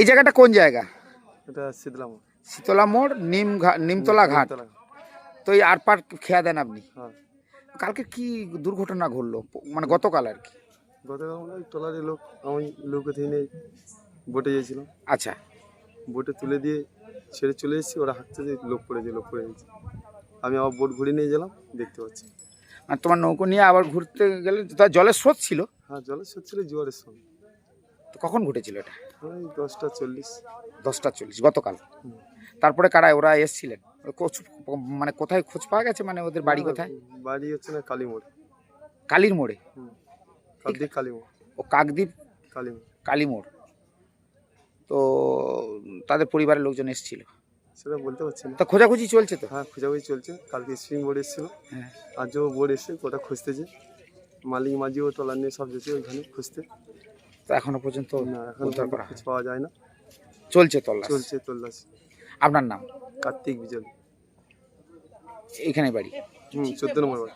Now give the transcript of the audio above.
এই জায়গাটা কোন জায়গা? এটা শীতলাম শীতলা মোড় নিম নিমতলা ঘাট। তো এই আর পার খেয়া দেন আপনি। হ্যাঁ। কালকে কি দুর্ঘটনা ঘটলো? মানে গতকাল আর কি। গতকাল মানে ওই ট্রলারের লোক আমি লোক থেকে বোটে গিয়েছিলাম। আচ্ছা। বোটে তুলে দিয়ে ছেড়ে চলে এসেছি ওরা হাঁটতে যে লোক পড়েছে লোক পড়ে গেছে। আমি আবার বোট ঘুরে নিয়ে গেলাম দেখতে পাচ্ছি। আর তোমার নৌকো নিয়ে আবার ঘুরতে গেলে তার জলের স্রোত ছিল? হ্যাঁ জলের স্রোত ছিল জোয়ারের সঙ্গে তো কখন ঘটেছিল এটা? ওই দশটা চল্লিশ। দশটা চল্লিশ গতকাল। তারপরে কারা ওরা এসছিলেন? মানে কোথায় খোঁজ পাওয়া গেছে? মানে ওদের বাড়ি কোথায়? বাড়ি হচ্ছে না কালীমোড়। কালীর মোড়ে? কাকদ্বীপ কালীমোড়। ও কাকদ্বীপ কালীমোড়। কালী মোড় তো তাদের পরিবারের লোকজন এসেছিল? সেটা বলতে পারছি না। তো খোঁজাখুঁজি চলছে তো? হ্যাঁ খোঁজাখুঁজি চলছে। কালকে স্প্রিং বোর্ড এসেছিল। হ্যাঁ। আজও বোর্ড এসে কোটা খুঁজতেছে মালিক মাঝিও টলার নিয়ে সব যেছে ওইখানে খুঁজতে। তো এখনও পর্যন্ত উদ্ধার করা কিছু পাওয়া যায় না। চলছে তল্লাশ। চলছে তল্লাশ। আপনার নাম? কার্তিক বিজল। এখানে বাড়ি। হুম চোদ্দ নম্বর ওয়ার্ড।